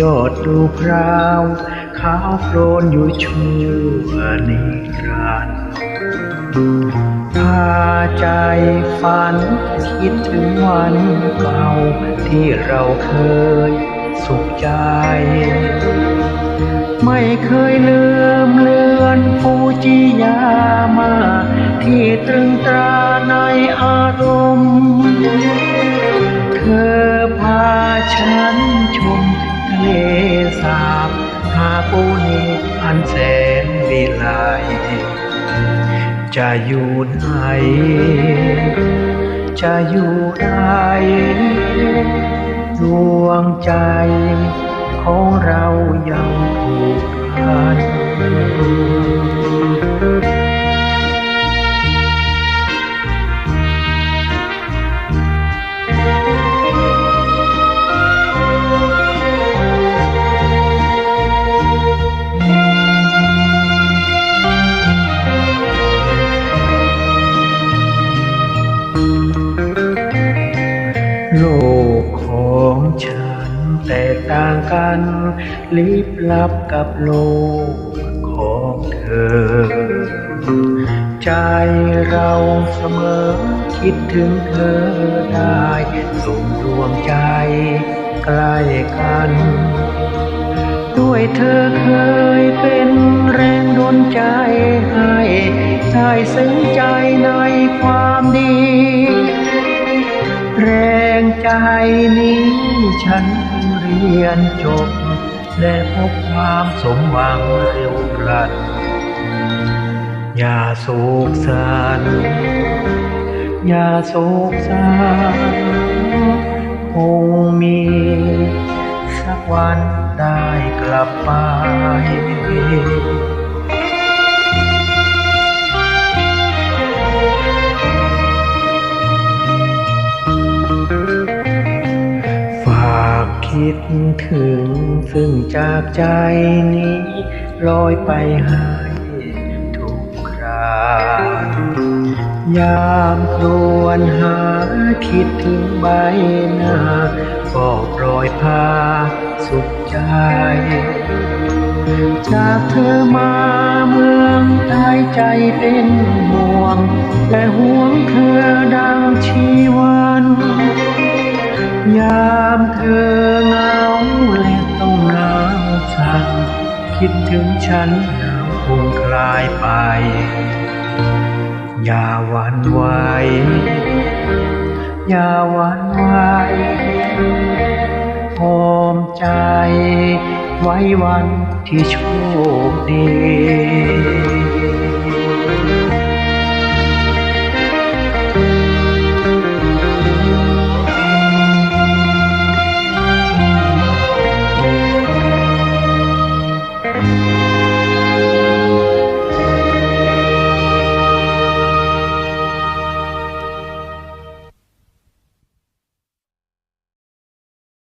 ยอดดูพราวขาวโพลนอยู่ชั่วนิรันดร์พาใจฝันคิดถึงวันเก่าที่เราเคยสุขใจ ไม่เคยลืมเลือนฟูจิยามา ที่ตรึงตราในอารมณ์ ปูนิอันแสนวิไลจะอยู่ไหน จะอยู่ไหนดวงใจของเรายังผูก โลกของฉันแตกต่างกัน ลิบลับกับโลกของเธอ ใจเราเสมอคิดถึงเธอได้ส่งดวงใจใกล้กัน ด้วยเธอเคยเป็นแรงดลใจให้ได้ซึ้ง งใจนี้ ฉันเรียนจบ และพบความสมหวังเร็วพลันอย่าโศกสันอย่าโศกสันคงมีสักวันได้กลับไป คิดถึงซึ่งจากใจนี้ลอยไปให้ทุกครายามครวนหาคิดถึงใบหน้าก็ปล่อยพาสุขใจ จากเธอมาเมืองไทยใจเป็นห่วง และห่วงเธอดังชีวัน ยามเธอเหงาและต้องน้ำสั่นคิดถึงฉันน้ำคงคลายไป อย่าหวั่นไหวอย่าหวั่นไหวหอมใจไว้วันที่โชคดี